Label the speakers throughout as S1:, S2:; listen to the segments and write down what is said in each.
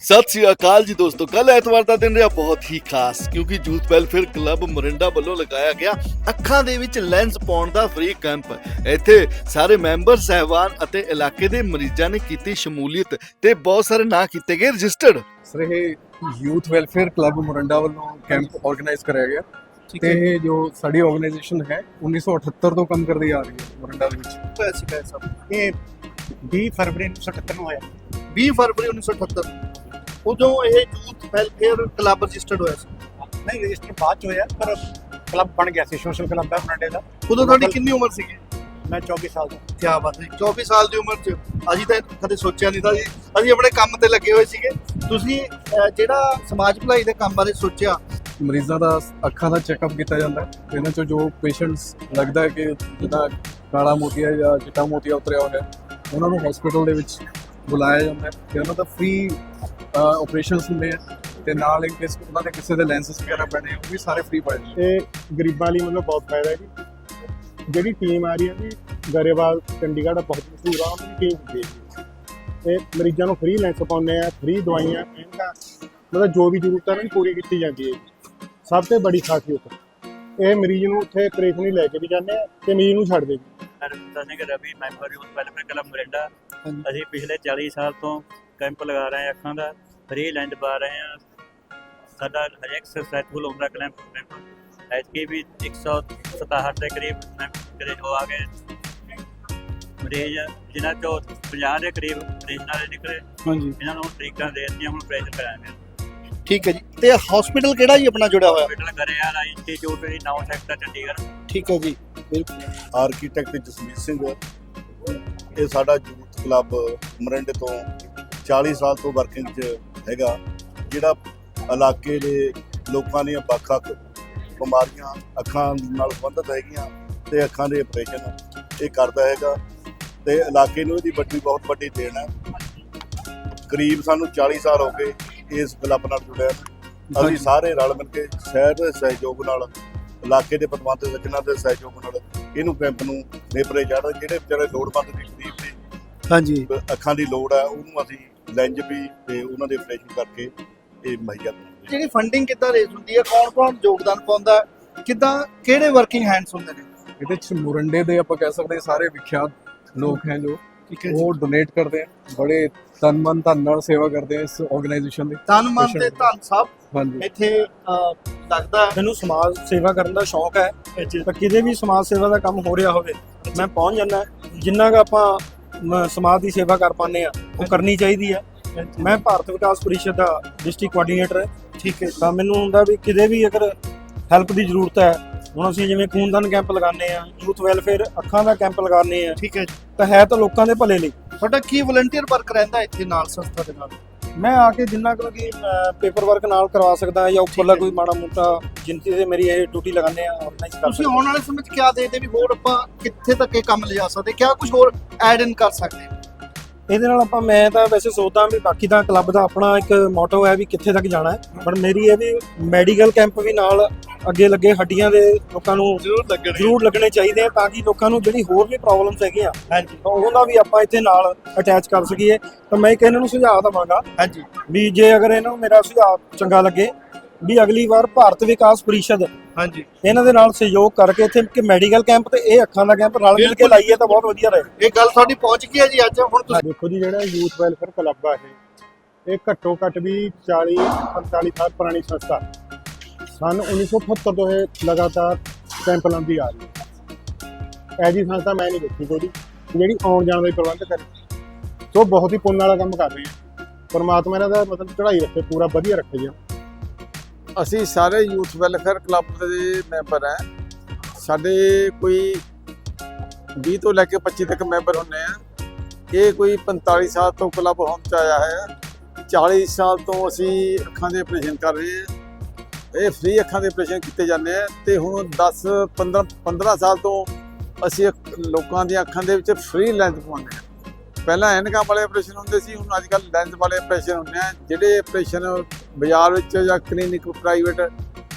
S1: ਸਤਿ ਸ੍ਰੀ ਅਕਾਲ ਜੀ ਦੋਸਤੋ ਕੱਲ ਐਤਵਾਰ ਦਾ ਦਿਨ ਰਿਹਾ ਬਹੁਤ ਹੀ ਖਾਸ ਕਿਉਂਕਿ ਯੂਥ ਵੈਲਫੇਅਰ ਕਲੱਬ ਮੋਰਿੰਡਾ ਵੱਲੋਂ ਲਗਾਇਆ ਗਿਆ ਅੱਖਾਂ ਦੇ ਵਿੱਚ ਲੈਂਸ ਪਾਉਣ ਦਾ ਫ੍ਰੀ ਕੈਂਪ। ਇੱਥੇ ਸਾਰੇ ਮੈਂਬਰ ਸਹਿਬਾਨ ਅਤੇ ਇਲਾਕੇ ਦੇ ਮਰੀਜ਼ਾਂ ਨੇ ਕੀਤੀ ਸ਼ਮੂਲੀਅਤ ਤੇ ਬਹੁਤ ਸਾਰੇ ਨਾਂ ਕੀਤੇ ਗਏ ਰਜਿਸਟਰਡ।
S2: ਸਰ ਇਹ ਯੂਥ ਵੈਲਫੇਅਰ ਕਲੱਬ ਮੁਰੰਡਾ ਵੱਲੋਂ ਕੈਂਪ ਆਰਗੇਨਾਈਜ਼ ਕਰਾਇਆ ਗਿਆ ਤੇ ਇਹ ਜੋ ਸਾਡੀ ਆਰਗੇਨਾਈਜੇਸ਼ਨ ਹੈ 1978 ਤੋਂ ਕੰਮ ਕਰਦੀ ਆ ਰਹੀ ਹੈ ਮੁਰੰਡਾ ਦੇ ਵਿੱਚ।
S3: ਇਹ ਸਭ
S4: ਇਹ 20 ਫਰਵਰੀ 1978 ਨੂੰ ਹੋਇਆ।
S3: 20 ਫਰਵਰੀ 1978 ਉਦੋਂ ਇਹ ਯੂਥ ਵੈਲਫੇਅਰ ਕਲੱਬ ਰਜਿਸਟਰਡ ਹੋਇਆ ਸੀ।
S4: ਨਹੀਂ ਰਜਿਸਟਰ ਬਾਅਦ ਚ ਹੋਇਆ ਪਰ ਕਲੱਬ ਬਣ ਗਿਆ ਸੀ ਸੋਸ਼ਲ ਕਲੱਬ ਹੈ ਬਰਨਾਡੇ ਦਾ।
S3: ਉਦੋਂ ਤੁਹਾਡੀ ਕਿੰਨੀ ਉਮਰ ਸੀਗੀ?
S4: ਮੈਂ 24 ਸਾਲ ਦਾ।
S3: ਕੀ ਬਾਤ ਹੈ 24 ਸਾਲ ਦੀ ਉਮਰ 'ਚ। ਅਸੀਂ ਤਾਂ ਕਦੇ ਸੋਚਿਆ ਨਹੀਂ ਤਾਂ ਜੀ ਅਸੀਂ ਆਪਣੇ ਕੰਮ ਤੇ ਲੱਗੇ ਹੋਏ ਸੀਗੇ। ਤੁਸੀਂ ਅਹ, ਜਿਹੜਾ ਸਮਾਜ ਭਲਾਈ ਦੇ ਕੰਮ ਬਾਰੇ ਸੋਚਿਆ?
S2: ਮਰੀਜ਼ਾਂ ਦਾ ਅੱਖਾਂ ਦਾ ਚੈੱਕਅਪ ਕੀਤਾ ਜਾਂਦਾ ਹੈ। ਇਹਨਾਂ ਚੋਂ ਜੋ ਪੇਸ਼ੈਂਟਸ ਲੱਗਦਾ ਹੈ ਕਿ ਜਿੱਦਾਂ ਕਾਲਾ ਮੋਤੀਆ ਜਾਂ ਚਿੱਟਾ ਮੋਤੀਆ ਉਤਰਿਆ ਹੋਇਆ ਹੈ ਉਹਨਾਂ ਨੂੰ ਹਸਪੀਟਲ ਦੇ ਵਿੱਚ ਬੁਲਾਇਆ ਜਾਂਦਾ ਹੈ। ਤੇ ਉਹਨਾਂ ਦਾ ਫ੍ਰੀ ਆਪਰੇਸ਼ਨਸ ਹੁੰਦੇ ਆ ਤੇ ਨਾਲ ਇੱਕ ਕਿਸ ਉਹਨਾਂ ਦੇ ਕਿਸੇ ਦੇ ਲੈਂਸਸ ਵਗੈਰਾ ਪੈਣੇ ਉਹ ਵੀ ਸਾਰੇ ਫ੍ਰੀ ਪਾਏ
S5: ਇਹ ਗਰੀਬਾਂ ਲਈ ਮਤਲਬ ਬਹੁਤ ਫਾਇਦਾ ਹੈ ਜੀ। ਜਿਹੜੀ ਟੀਮ ਆ ਰਹੀ ਹੈ ਜੀ ਗਰੇਵਾਲ ਚੰਡੀਗੜ੍ਹ ਦਾ ਬਹੁਤ ਮਸ਼ਹੂਰ ਆ ਉਹਦੀ ਟੀਮ ਹੁੰਦੀ ਹੈ ਮਰੀਜ਼ਾਂ ਨੂੰ ਫ੍ਰੀ ਲੈਂਸ ਪਾਉਂਦੇ ਆ ਫ੍ਰੀ ਦਵਾਈਆਂ ਇਹਨਾਂ ਮਤਲਬ ਜੋ ਵੀ ਜ਼ਰੂਰਤ ਹੈ ਉਹਨਾਂ ਦੀ ਪੂਰੀ ਕੀਤੀ ਜਾਂਦੀ ਹੈ ਜੀ। ਸਭ ਤੋਂ ਬੜੀ ਖਾਸੀਅਤ ਇਹ ਮਰੀਜ਼ ਨੂੰ ਉੱਥੇ ਆਪਰੇਸ਼ਨ ਹੀ ਲੈ ਕੇ ਵੀ ਜਾਂਦੇ ਆ ਤੇ ਮਰੀਜ਼ ਨੂੰ ਛੱਡ ਦੇ ਜੀ
S6: Harminder Singh Ravi member youth welfare club Morinda. ਅਸੀਂ ਪਿਛਲੇ 40 ਸਾਲ ਤੋਂ ਕੈਂਪ ਲਗਾ ਰਹੇ ਹਾਂ ਅੱਖਾਂ ਦਾ। ਫ੍ਰੀ ਲੈਂਡ ਪਾ ਰਹੇ ਹਾਂ। ਸਾਡਾ ਹਰੇਕ ਸਕਸੈਸਫੁਲ ਹੁੰਦਾ ਕੈਂਪ ਐਤਕੀ ਵੀ 167 ਦੇ ਕਰੀਬ ਕਰੀਬ ਹੋ ਆ ਗਏ। ਮਰੀਜ਼ ਜਿਨ੍ਹਾਂ ਚੋਂ 50 ਦੇ ਕਰੀਬ ਮਰੀਜ਼ ਨਾਲੇ ਨਿਕਲੇ।
S3: ਹਾਂਜੀ।
S6: ਇਹਨਾਂ ਨੂੰ ਟ੍ਰੀਕਾਂ ਦੇ ਦਿੱਤੀਆਂ ਹੁਣ ਆਪਰੇਸ਼ਨ ਕਰਾਂਗੇ
S3: ਠੀਕ ਹੈ ਜੀ। ਤੇ ਹਸਪੀਟਲ ਕਿਹੜਾ ਜੀ ਆਪਣਾ ਜੁੜਿਆ ਹੋਇਆ?
S6: ਹਸਪੀਟਲ ਕਰੇ ਆ ਇੰਸਟੀਚਿਊਟ ਦੀ ਨੌ ਸੈਕਟਰ ਚੰਡੀਗੜ੍ਹ
S3: ਠੀਕ ਹੈ ਜੀ ਬਿਲਕੁਲ।
S7: ਆਰਕੀਟੈਕਟ ਜਸਮੀਤ ਸਿੰਘ। ਇਹ ਸਾਡਾ ਯੂਥ ਕਲੱਬ ਮਰਿੰਡੇ ਤੋਂ 40 ਸਾਲ ਤੋਂ ਵਰਕਿੰਗ 'ਚ ਹੈਗਾ ਜਿਹੜਾ ਇਲਾਕੇ ਦੇ ਲੋਕਾਂ ਦੀਆਂ ਵੱਖ-ਵੱਖ ਬਿਮਾਰੀਆਂ ਅੱਖਾਂ ਨਾਲ ਸੰਬੰਧਿਤ ਹੈਗੀਆਂ ਤੇ ਅੱਖਾਂ ਦੇ ਆਪਰੇਸ਼ਨ ਇਹ ਕਰਦਾ ਹੈਗਾ ਤੇ ਇਲਾਕੇ ਨੂੰ ਇਹਦੀ ਵੱਡੀ ਬਹੁਤ ਵੱਡੀ ਦੇਣ ਹੈ। ਕਰੀਬ ਸਾਨੂੰ 40 ਸਾਲ ਹੋ ਗਏ ਇਸ ਕਲੱਬ ਨਾਲ ਜੁੜਿਆ ਨੂੰ। ਅਸੀਂ ਸਾਰੇ ਰਲ ਮਿਲ ਕੇ ਸ਼ਹਿਰ ਦੇ ਸਹਿਯੋਗ ਨਾਲ ਇਲਾਕੇ ਦੇ ਪਤਵੰਤ ਸੱਜਣਾ ਦੇ ਸਹਿਯੋਗ ਨਾਲ ਇਹਨੂੰ ਕੈਂਪ ਨੂੰ ਨੇਪਰੇ ਚੜ੍ਹ ਜਿਹੜੇ ਵਿਚਾਰੇ ਲੋੜਵੰਦ ਦੀ ਗਰੀਬ ਦੀ
S3: ਹਾਂਜੀ।
S7: ਅੱਖਾਂ ਦੀ ਲੋੜ ਹੈ ਉਹਨੂੰ ਅਸੀਂ ਲੈਂਜ ਵੀ ਤੇ ਉਹਨਾਂ ਦੇ ਆਪਰੇਸ਼ਨ ਕਰਕੇ ਇਹ ਕਰਾਂਗੇ
S3: ਜਿਹੜੀ ਫੰਡਿੰਗ ਕਿੱਦਾਂ ਰੇਜ਼ ਹੁੰਦੀ ਹੈ ਕੌਣ ਕੌਣ ਯੋਗਦਾਨ ਪਾਉਂਦਾ? ਕਿੱਦਾਂ ਕਿਹੜੇ ਵਰਕਿੰਗ ਹੈਂਡਸ ਹੁੰਦੇ ਨੇ?
S2: ਇਹਦੇ ਚ ਮੁਰੰਡੇ ਦੇ ਆਪਾਂ ਕਹਿ ਸਕਦੇ ਸਾਰੇ ਵਿਖਿਆਤ ਲੋਕ ਹੈ ਜੋ ਉਹ ਡੋਨੇਟ ਕਰਦੇ ਆ ਬੜੇ ਤਨ ਮਨ ਧਨ ਨਾਲ ਸੇਵਾ ਕਰਦੇ ਆ ਇਸ ਆਰਗੇਨਾਈਜੇਸ਼ਨ ਦੀ।
S3: ਤਨ ਮਨ ਤੇ ਧਨ ਸਭ। ਇੱਥੇ ਲੱਗਦਾ
S8: ਮੈਨੂੰ ਸਮਾਜ ਸੇਵਾ ਕਰਨ ਦਾ ਸ਼ੌਂਕ ਹੈ। ਤਾਂ ਕਿਤੇ ਵੀ ਸਮਾਜ ਸੇਵਾ ਦਾ ਕੰਮ ਹੋ ਰਿਹਾ ਹੋਵੇ ਮੈਂ ਪਹੁੰਚ ਜਾਂਦਾ ਜਿੰਨਾ ਕੁ ਆਪਾਂ ਸਮਾਜ ਦੀ ਸੇਵਾ ਕਰ ਪਾਉਂਦੇ ਆ। ਉਹ ਕਰਨੀ ਚਾਹੀਦੀ ਆ। ਮੈਂ ਭਾਰਤ ਵਿਕਾਸ ਪਰਿਸ਼ਦ ਦਾ ਡਿਸਟ੍ਰਿਕਟ ਕੋਆਰਡੀਨੇਟਰ
S3: ਠੀਕ ਹੈ।
S8: ਤਾਂ ਮੈਨੂੰ ਹੁੰਦਾ ਵੀ ਕਿਤੇ ਵੀ ਅਗਰ ਹੈਲਪ ਦੀ ਜ਼ਰੂਰਤ ਹੈ ਹੁਣ ਅਸੀਂ ਜਿਵੇਂ ਖੂਨਦਾਨ ਕੈਂਪ ਲਗਾਉਂਦੇ ਆ ਯੂਥ ਵੈਲਫੇਅਰ ਅੱਖਾਂ ਦਾ ਕੈਂਪ ਲਗਾਉਂਦੇ ਆ
S3: ਠੀਕ ਹੈ।
S8: ਤਾਂ ਹੈ ਤਾਂ ਲੋਕਾਂ ਦੇ ਭਲੇ ਲਈ।
S3: ਤੁਹਾਡਾ ਕੀ ਵਲੰਟੀਅਰ ਵਰਕ ਰਹਿੰਦਾ ਇੱਥੇ ਨਾਲ ਸੰਸਥਾ ਦੇ ਨਾਲ?
S8: ਮੈਂ ਆ ਕੇ ਜਿੰਨਾ ਕੁ ਕਿ ਪੇਪਰ ਵਰਕ ਨਾਲ ਕਰਵਾ ਸਕਦਾ ਜਾਂ ਉੱਪਰਲਾ ਕੋਈ ਮਾੜਾ ਮੋਟਾ ਜਿੰਤੀ ਤੇ ਮੇਰੀ ਇਹ ਡਿਊਟੀ ਲਗਾਉਂਦੇ ਆ ਆਰਗੇਨਾਈਜ਼ ਕਰ
S3: ਤੁਸੀਂ ਆਉਣ ਵਾਲੇ ਸਮੇਂ 'ਚ ਕਿਆ ਦੇਖਦੇ ਵੀ ਹੋਰ ਆਪਾਂ ਕਿੱਥੇ ਤੱਕ ਇਹ ਕੰਮ ਲਿਜਾ ਸਕਦੇ ਕਿਆ ਕੁਝ ਹੋਰ ਐਡ ਇਨ ਕਰ ਸਕਦੇ?
S8: ਇਹਦੇ ਨਾਲ ਆਪਾਂ ਮੈਂ ਤਾਂ ਵੈਸੇ ਸੋਚਦਾ ਵੀ ਬਾਕੀ ਤਾਂ ਕਲੱਬ ਦਾ ਆਪਣਾ ਇੱਕ ਮੋਟੋ ਹੈ ਵੀ ਕਿੱਥੇ ਤੱਕ ਜਾਣਾ ਹੈ। ਪਰ ਮੇਰੀ ਇਹ ਵੀ ਮੈਡੀਕਲ ਕੈਂਪ ਵੀ ਨਾਲ ਅੱਗੇ ਲੱਗੇ ਹੱਡੀਆਂ ਦੇ ਲੋਕਾਂ ਨੂੰ
S3: ਜ਼ਰੂਰ ਲੱਗਣੇ।
S8: ਜ਼ਰੂਰ ਲੱਗਣੇ ਚਾਹੀਦੇ ਆ ਤਾਂ ਕਿ ਲੋਕਾਂ ਨੂੰ ਜਿਹੜੀ ਹੋਰ ਵੀ ਪ੍ਰੋਬਲਮਸ ਹੈਗੀਆਂ
S3: ਹਾਂਜੀ।
S8: ਉਹਨਾਂ ਵੀ ਆਪਾਂ ਇੱਥੇ ਨਾਲ ਅਟੈਚ ਕਰ ਸਕੀਏ। ਤਾਂ ਮੈਂ ਇੱਕ ਇਹਨਾਂ ਨੂੰ ਸੁਝਾਅ ਦਵਾਂਗਾ
S3: ਹਾਂਜੀ।
S8: ਵੀ ਜੇ ਅਗਰ ਇਹਨਾਂ ਨੂੰ ਮੇਰਾ ਸੁਝਾਅ ਚੰਗਾ ਲੱਗੇ ਵੀ ਅਗਲੀ ਵਾਰ ਭਾਰਤ ਵਿਕਾਸ ਪਰਿਸ਼ਦ
S3: ਹਾਂਜੀ।
S8: ਇਹਨਾਂ ਦੇ ਨਾਲ ਸਹਿਯੋਗ ਕਰਕੇ ਇੱਥੇ ਕਿ ਮੈਡੀਕਲ ਕੈਂਪ ਤੇ ਇਹ ਅੱਖਾਂ ਦਾ ਕੈਂਪ ਰਲ ਮਿਲ ਕੇ। ਲਾਈਏ ਤਾਂ ਬਹੁਤ ਵਧੀਆ ਰਹੇ।
S3: ਇਹ ਗੱਲ ਤੁਹਾਡੀ ਪਹੁੰਚ ਗਈ ਹੈ ਜੀ ਅੱਜ ਹੁਣ ਤੁਸੀਂ
S5: ਦੇਖੋ ਜੀ ਜਿਹੜਾ ਯੂਥ ਵੈਲਫੇਅਰ ਕਲੱਬ ਆ ਇਹ ਇਹ ਘੱਟੋ ਘੱਟ ਵੀ 40 45 ਸਾਲ ਪੁਰਾਣੀ ਸੰਸਥਾ। ਸਨ 1978 ਤੋਂ ਇਹ ਲਗਾਤਾਰ ਕੈਂਪ ਲਾਉਂਦੀ ਆ ਰਹੀ ਹੈ। ਐਜੀ ਸੰਸਥਾ ਮੈਂ ਨਹੀਂ ਦੇਖੀ ਕੋਈ ਜਿਹੜੀ ਆਉਣ ਜਾਣ ਦਾ ਹੀ ਪ੍ਰਬੰਧ ਕਰੇ। ਸੋ ਬਹੁਤ ਹੀ ਪੁੰਨ ਵਾਲਾ ਕੰਮ ਕਰ ਰਹੇ ਆ। ਪਰਮਾਤਮਾ ਇਹਨਾਂ ਦਾ ਮਤਲਬ ਚੜ੍ਹਾਈ ਰੱਖੇ ਪੂਰਾ ਵਧੀਆ ਰੱਖੇ ਜੀ।
S9: ਅਸੀਂ ਸਾਰੇ ਯੂਥ ਵੈਲਫੇਅਰ ਕਲੱਬ ਦੇ ਮੈਂਬਰ ਹਾਂ। ਸਾਡੇ ਕੋਈ 20 ਤੋਂ ਲੈ ਕੇ 25 ਤੱਕ ਮੈਂਬਰ ਹੁੰਨੇ ਆ। ਇਹ ਕੋਈ 45 ਸਾਲ ਤੋਂ ਕਲੱਬ ਹੋਂਦ ਚ ਆਇਆ ਹੈ। 40 ਸਾਲ ਤੋਂ ਅਸੀਂ ਅੱਖਾਂ ਦੇ ਆਪਰੇਸ਼ਨ ਕਰ ਰਹੇ ਹਾਂ। ਇਹ ਫ੍ਰੀ ਅੱਖਾਂ ਦੇ ਆਪਰੇਸ਼ਨ ਕੀਤੇ ਜਾਂਦੇ ਆ ਤੇ ਹੁਣ 10 15 15 ਸਾਲ ਤੋਂ ਅਸੀਂ ਅੱਖ- ਲੋਕਾਂ ਦੀਆਂ ਅੱਖਾਂ ਦੇ ਵਿੱਚ ਫ੍ਰੀ ਲੈਂਸ ਪਵਾਉਂਦੇ ਆ ਪਹਿਲਾਂ ਐਨਕਾਂ ਵਾਲੇ ਆਪਰੇਸ਼ਨ ਹੁੰਦੇ ਸੀ, ਹੁਣ ਅੱਜ ਕੱਲ੍ਹ ਲੈਂਸ ਵਾਲੇ ਆਪਰੇਸ਼ਨ ਹੁੰਦੇ ਆ, ਜਿਹੜੇ ਆਪਰੇਸ਼ਨ ਬਾਜ਼ਾਰ ਵਿੱਚ ਜਾਂ ਕਲੀਨਿਕ ਪ੍ਰਾਈਵੇਟ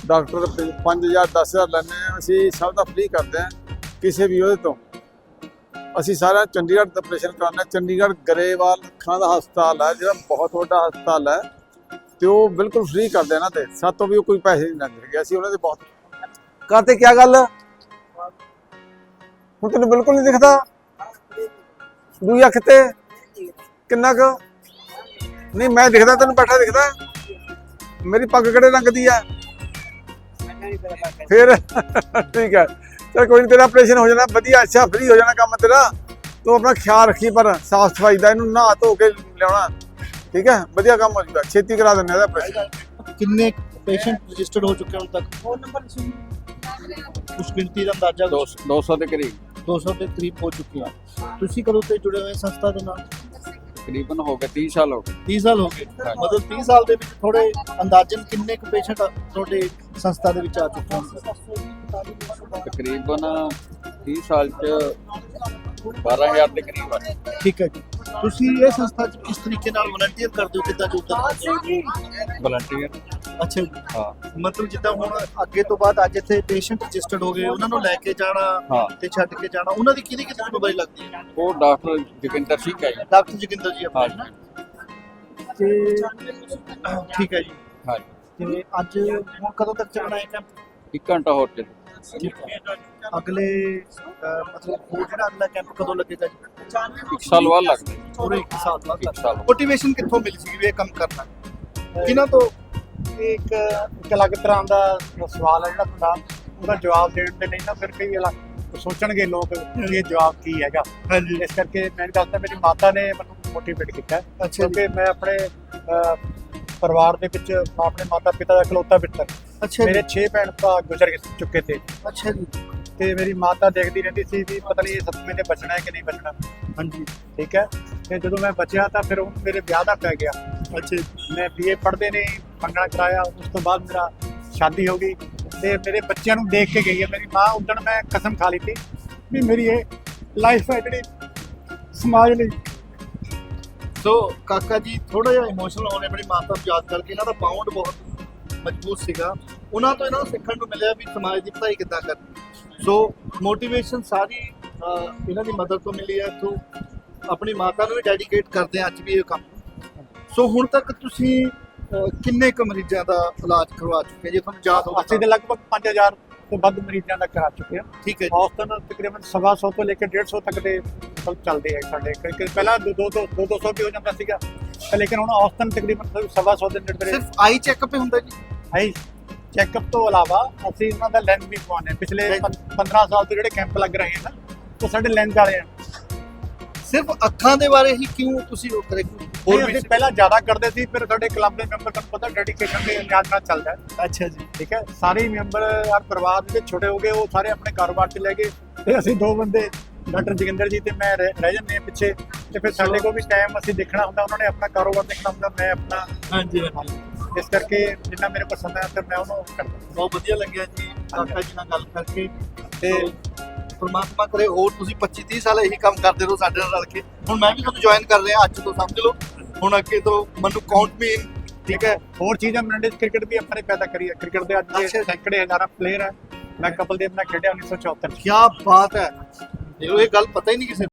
S9: ਡਾਕਟਰ 5000 10000 ਲੈਂਦੇ ਆ ਅਸੀਂ ਸਭ ਦਾ ਫ੍ਰੀ ਕਰਦੇ ਆ ਕਿਸੇ ਵੀ ਉਹਦੇ ਤੋਂ। ਅਸੀਂ ਸਾਰਾ ਚੰਡੀਗੜ੍ਹ ਦਾ ਆਪਰੇਸ਼ਨ ਕਰਾਉਣਾ ਚੰਡੀਗੜ੍ਹ ਗਰੇਵਾਲ ਅੱਖਾਂ ਦਾ ਹਸਪਤਾਲ ਹੈ, ਜਿਹੜਾ ਬਹੁਤ ਵੱਡਾ ਹਸਪਤਾਲ ਹੈ। ਤੇ ਉਹ ਬਿਲਕੁਲ ਫ੍ਰੀ ਕਰਦੇ ਇਹਨਾਂ ਤੇ ਸਾਤੋਂ ਵੀ ਉਹ ਕੋਈ ਪੈਸੇ ਨਹੀਂ ਲੈਂਦੇ ਅਸੀਂ ਉਹਨਾਂ ਦੇ ਬਹੁਤ ਕਾਤੇ ਕੀ ਗੱਲ? ਹੁਣ ਤੈਨੂੰ ਬਿਲਕੁਲ ਨਹੀਂ ਦਿਖਦਾ? ਦੂਈ ਅੱਖ ਤੇ? ਕਿੰਨਾ ਕੁ? ਨਹੀਂ, ਮੈਂ ਦਿਖਦਾ, ਤੈਨੂੰ ਬੈਠਾ ਦਿਖਦਾ। ਮੇਰੀ ਪੱਗ ਕਿਹੜੇ ਰੰਗ ਦੀ ਆ? ਫਿਰ ਠੀਕ ਹੈ ਚਲ ਕੋਈ ਨਹੀਂ ਤੇਰਾ ਆਪਰੇਸ਼ਨ ਹੋ ਜਾਣਾ ਵਧੀਆ ਅੱਛਾ ਫ੍ਰੀ ਹੋ ਜਾਣਾ ਕੰਮ ਤੇਰਾ। ਤੂੰ ਆਪਣਾ ਖਿਆਲ ਰੱਖੀ ਪਰ ਸਾਫ਼ ਸਫ਼ਾਈ ਦਾ ਇਹਨੂੰ ਨਹਾ ਧੋ ਕੇ ਲਿਆਉਣਾ। ਠੀਕ ਹੈ ਵਧੀਆ ਕੰਮ ਹੋ ਜਾਊਗਾ। ਛੇਤੀ ਕਰਾ ਦਿੰਦੇ ਇਹਦਾ ਆਪਰੇਸ਼ਨ
S3: ਕਿੰਨੇ ਪੇਸ਼ੈਂਟ ਰਜਿਸਟਰਡ ਹੋ ਚੁੱਕੇ ਹੁਣ ਤੱਕ? ਫੋਨ ਨੰਬਰ ਕੁਝ ਗਿਣਤੀ ਦਾ ਅੰਦਾਜ਼ਾ
S9: 200 ਦੇ ਕਰੀਬ।
S3: 200 ਦੇ ਕਰੀਬ ਹੋ ਚੁੱਕੇ ਆ ਤੁਸੀਂ ਕਦੋਂ ਤੇ ਜੁੜੇ ਹੋਏ ਸੰਸਥਾ ਦੇ ਨਾਲ?
S9: ਤਕਰੀਬਨ ਹੋ ਗਏ 30 ਸਾਲ ਹੋ ਗਏ।
S3: 30 ਸਾਲ ਹੋ ਗਏ? ਮਤਲਬ 30 ਸਾਲ ਦੇ ਵਿੱਚ ਥੋੜੇ ਅੰਦਾਜ਼ਨ ਕਿੰਨੇ ਕੁ ਪੇਸ਼ੈਂਟ ਤੁਹਾਡੇ ਸੰਸਥਾ ਦੇ ਵਿੱਚ ਆ ਚੁੱਕੇ ਹਨ
S9: ਤਕਰੀਬਨ 30 ਸਾਲ ਚ 12000 ਦੇ ਕਰੀਬ ਆ।
S3: ਠੀਕ ਹੈ ਜੀ। ਤੁਸੀਂ ਇਹ ਸੰਸਥਾ ਚ ਕਿਸ ਤਰੀਕੇ ਨਾਲ ਵਲੰਟੀਅਰ ਕਰਦੇ ਹੋ? ਕਿੱਦਾਂ ਜੁੜਦੇ
S9: ਵਲੰਟੀਅਰ
S3: ਅੱਛਾ ਜੀ।
S9: ਹਾਂ।
S3: ਮਤਲਬ ਜਿੱਦਾਂ ਹੁਣ ਅੱਗੇ ਤੋਂ ਬਾਅਦ ਅੱਜ ਇੱਥੇ ਪੇਸ਼ੈਂਟ ਰਜਿਸਟਰਡ ਹੋ ਗਏ ਉਹਨਾਂ ਨੂੰ ਲੈ ਕੇ ਜਾਣਾ
S9: ਹਾਂ।
S3: ਤੇ ਛੱਡ ਕੇ ਜਾਣਾ ਉਹਨਾਂ ਦੀ ਕਿਹਦੀ ਕਿਹਦੀ ਜ਼ਿੰਮੇਵਾਰੀ ਲੱਗਦੀ ਹੈ?
S9: ਉਹ ਡਾਕਟਰ ਜੋਗਿੰਦਰ ਸਿੰਘ ਹੈ ਜੀ।
S3: ਡਾਕਟਰ ਜੋਗਿੰਦਰ ਜੀ ਆਪਣੇ
S9: ਹਾਂ।
S3: ਤੇ ਠੀਕ ਹੈ ਜੀ।
S9: ਹਾਂ
S3: ਤੇ ਅੱਜ ਹੁਣ ਕਦੋਂ ਤੱਕ ਚੱਲਣਾ ਹੈ ਕੈਂਪ
S9: ਇੱਕ ਘੰਟਾ ਹੋਰ ਚੱਲੂ
S3: ਹੈ। ਅਗਲੇ ਅਹ, ਮਤਲਬ ਹੋਰ ਜਿਹੜਾ ਅਗਲਾ ਕੈਂਪ ਕਦੋਂ ਲੱਗੇਗਾ ਜੀ?
S9: ਇੱਕ ਸਾਲ ਬਾਅਦ ਲੱਗਦਾ।
S3: ਪੂਰੇ 1 ਸਾਲ ਬਾਅਦ
S9: ਇੱਕ ਸਾਲ
S3: ਮੋਟੀਵੇਸ਼ਨ ਕਿੱਥੋਂ ਮਿਲੀ ਸੀ ਵੀ ਇਹ ਕੰਮ ਕਰਨਾ? ਕਿਹਨਾਂ ਤੋਂ
S4: ਇਹ ਇੱਕ ਇੱਕ ਅਲੱਗ ਤਰ੍ਹਾਂ ਦਾ ਸਵਾਲ ਹੈ ਜਿਹੜਾ ਤੁਹਾਡਾ ਉਹਦਾ ਜਵਾਬ ਦੇਣ ਦੇ ਲਈ ਨਾ ਫਿਰ ਕਈ ਅਲੱਗ ਸੋਚਣਗੇ ਲੋਕ ਕਿ ਇਹ ਜਵਾਬ ਕੀ ਹੈਗਾ।
S3: ਹਾਂਜੀ।
S4: ਇਸ ਕਰਕੇ ਮੈਂ ਦੱਸਦਾ ਮੇਰੀ ਮਾਤਾ ਨੇ ਮੈਨੂੰ ਮੋਟੀਵੇਟ ਕੀਤਾ ਕਿਉਂਕਿ ਮੈਂ ਆਪਣੇ ਪਰਿਵਾਰ ਦੇ ਵਿੱਚ ਆਪਣੇ ਮਾਤਾ ਪਿਤਾ ਦਾ ਇਕਲੌਤਾ ਪੁੱਤਰ
S3: ਅੱਛਾ
S4: ਮੇਰੇ
S3: ਜੀ।
S4: 6 ਭੈਣ ਭਰਾ ਗੁਜ਼ਰ ਚੁੱਕੇ ਥੇ
S3: ਅੱਛਾ ਜੀ।
S4: ਤੇ ਮੇਰੀ ਮਾਤਾ ਦੇਖਦੀ ਰਹਿੰਦੀ ਸੀ ਵੀ ਪਤਾ ਨਹੀਂ ਇਹ ਸਤਵੇਂ ਨੇ ਬਚਣਾ ਹੈ ਕਿ ਨਹੀਂ ਬਚਣਾ।
S3: ਹਾਂਜੀ।
S4: ਠੀਕ ਹੈ? ਤੇ ਜਦੋਂ ਮੈਂ ਬਚਿਆ ਤਾਂ ਫਿਰ ਉਹ ਮੇਰੇ ਵਿਆਹ ਦਾ ਪੈ ਗਿਆ।
S3: ਅੱਛਾ
S4: ਮੈਂ ਬੀਏ ਪੜ੍ਹਦੇ ਨੇ ਮੰਗਣਾ ਕਰਾਇਆ ਉਸ ਤੋਂ ਬਾਅਦ ਮੇਰਾ ਸ਼ਾਦੀ ਹੋ ਗਈ ਤੇ ਮੇਰੇ ਬੱਚਿਆਂ ਨੂੰ ਦੇਖ ਕੇ ਗਈ ਹੈ। ਮੇਰੀ ਮਾਂ ਉਦੋਂ ਮੈਂ ਕਸਮ ਖਾ ਲਈ ਸੀ ਵੀ ਮੇਰੀ ਇਹ ਲਾਈਫ ਹੈ ਜਿਹੜੀ ਸਮਾਜ ਲਈ।
S3: ਸੋ ਕਾਕਾ ਜੀ ਥੋੜਾ ਜਿਹਾ ਇਮੋਸ਼ਨਲ ਹੋਣੇ ਆਪਣੀ ਮਾਤਾ ਨੂੰ ਯਾਦ ਕਰਕੇ ਇਹਨਾਂ ਦਾ ਬਾਉਂਡ ਬਹੁਤ ਮਜ਼ਬੂਤ ਸੀਗਾ। ਉਹਨਾਂ ਤੋਂ ਇਹਨਾਂ ਨੂੰ ਸਿੱਖਣ ਨੂੰ ਮਿਲਿਆ ਵੀ ਸਮਾਜ ਦੀ ਭਲਾਈ ਕਿੱਦਾਂ ਕਰਨੀ। ਸੋ ਮੋਟੀਵੇਸ਼ਨ ਸਾਰੀ ਇਹਨਾਂ ਦੀ ਮਦਦ ਤੋਂ ਮਿਲੀ ਹੈ ਇੱਥੋਂ ਆਪਣੀ ਮਾਤਾ ਨੂੰ ਵੀ ਡੈਡੀਕੇਟ ਕਰਦੇ ਆ ਅੱਜ ਵੀ ਇਹ ਕੰਮ। ਸੋ ਹੁਣ ਤੱਕ ਤੁਸੀਂ ਕਿੰਨੇ ਕੁ ਮਰੀਜ਼ਾਂ ਦਾ ਇਲਾਜ ਕਰਵਾ ਚੁੱਕੇ ਜੇ ਤੁਹਾਨੂੰ ਯਾਦ ਹੋਵੇ
S4: ਅਸੀਂ ਦੇ ਲਗਭਗ 5000 ਤੋਂ ਵੱਧ ਮਰੀਜ਼ਾਂ ਦਾ ਕਰਾ ਚੁੱਕੇ ਹਾਂ।
S3: ਠੀਕ ਹੈ ਜੀ।
S4: ਔਸਤਨ ਤਕਰੀਬਨ ਸਵਾ ਸੌ ਤੋਂ ਲੈ ਕੇ 150 ਤੱਕ ਦੇ ਮਤਲਬ ਚੱਲਦੇ ਹੈ ਸਾਡੇ। ਕਿਉਂਕਿ ਪਹਿਲਾਂ 2 2 2 200 ਵੀ ਹੋ ਜਾਂਦਾ ਸੀਗਾ। ਤੇ ਲੇਕਿਨ ਹੁਣ ਔਸਤਨ ਤਕਰੀਬਨ ਸਵਾ ਸੌ ਦੇ ਨੇੜੇ
S3: ਸਿਰਫ ਆਈ ਚੈੱਕਅਪ ਹੀ ਹੁੰਦਾ ਜੀ।
S4: ਆਈ ਚੈੱਕਅਪ ਤੋਂ ਇਲਾਵਾ ਅਸੀਂ ਉਹਨਾਂ ਦਾ ਲੈਂਸ ਵੀ ਪਵਾਉਂਦੇ ਹਾਂ। ਪਿਛਲੇ ਪੰ- 15 ਸਾਲ ਤੋਂ ਜਿਹੜੇ ਕੈਂਪ ਲੱਗ ਰਹੇ ਹਨ ਉਹ ਸਾਡੇ ਲੈਂਸ ਵਾਲੇ ਆ
S3: ਸਿਰਫ ਅੱਖਾਂ ਦੇ ਬਾਰੇ ਹੀ ਕਿਉਂ ਤੁਸੀਂ ਉਹ ਕਰੇ ਹੋਰ
S4: ਹੋਰ
S3: ਵੀ
S4: ਪਹਿਲਾਂ ਜ਼ਿਆਦਾ ਕਰਦੇ ਸੀ ਫਿਰ ਸਾਡੇ ਕਲੱਬ ਦੇ ਮੈਂਬਰ ਤੁਹਾਨੂੰ ਪਤਾ ਡੈਡੀਕੇਸ਼ਨ ਦੇ ਨਾਲ ਨਾਲ ਚੱਲਦਾ
S3: ਅੱਛਾ ਜੀ।
S4: ਠੀਕ ਹੈ? ਸਾਰੇ ਮੈਂਬਰ ਔਰ ਪਰਿਵਾਰ ਦੇ ਛੋਟੇ ਹੋ ਗਏ ਉਹ ਸਾਰੇ ਆਪਣੇ ਕਾਰੋਬਾਰ 'ਚ ਲੈ ਗਏ। ਤੇ ਅਸੀਂ ਦੋ ਬੰਦੇ ਡਾਕਟਰ ਜੋਗਿੰਦਰ ਜੀ ਤੇ ਮੈਂ ਰਹਿ ਹਾਂ ਪਿੱਛੇ। ਤੇ ਫਿਰ ਸਾਡੇ ਕੋਲ ਵੀ ਟਾਈਮ ਅਸੀਂ ਦੇਖਣਾ ਹੁੰਦਾ ਉਹਨਾਂ ਨੇ ਆਪਣਾ ਕਾਰੋਬਾਰ ਦੇਖਣਾ ਹੁੰਦਾ ਮੈਂ ਆਪਣਾ
S3: ਹਾਂਜੀ।
S4: ਇਸ ਕਰਕੇ ਜਿੰਨਾ ਮੇਰੇ ਪਸੰਦ ਹੈ ਤੇ ਮੈਂ ਉਹਨੂੰ ਕਰਦਾ।
S3: ਬਹੁਤ ਵਧੀਆ ਲੱਗਿਆ ਜੀ ਕਾਕਾ ਜੀ ਨਾਲ ਗੱਲ ਕਰਕੇ।
S4: ਤੇ
S3: ਪਰਮਾਤਮਾ ਕਰੇ ਹੋਰ ਤੁਸੀਂ 25 30 ਸਾਲ ਇਹੀ ਕੰਮ ਕਰਦੇ ਰਹੋ ਸਾਡੇ ਨਾਲ ਰਲ ਕੇ। ਹੁਣ ਮੈਂ ਵੀ ਤੁਹਾਨੂੰ ਜੁਆਇਨ ਕਰ ਰਿਹਾ ਅੱਜ ਤੋਂ ਸਮਝ ਲਓ। ਹੁਣ ਅੱਗੇ ਤੋਂ ਮੈਨੂੰ ਕਾਊਂਟ ਮੀ ਇਨ ਠੀਕ ਹੈ?
S4: ਹੋਰ ਚੀਜ਼ਾਂ ਮਨਡੇ ਕ੍ਰਿਕਟ ਵੀ ਆਪਾਂ ਨੇ ਪੈਦਾ ਕਰੀ ਹੈ। ਕ੍ਰਿਕਟ ਦੇ ਅੱਜ ਦੇ। ਸੈਂਕੜੇ ਹਜ਼ਾਰਾਂ ਪਲੇਅਰ ਹੈ। ਮੈਂ ਕਪਲ ਦੇਵ ਨਾਲ ਖੇਡਿਆ 1974 'ਚ।
S3: ਕੀ ਬਾਤ ਹੈ। ਇਹ ਇਹ ਗੱਲ ਪਤਾ ਹੀ ਨਹੀਂ ਕਿਸੇ।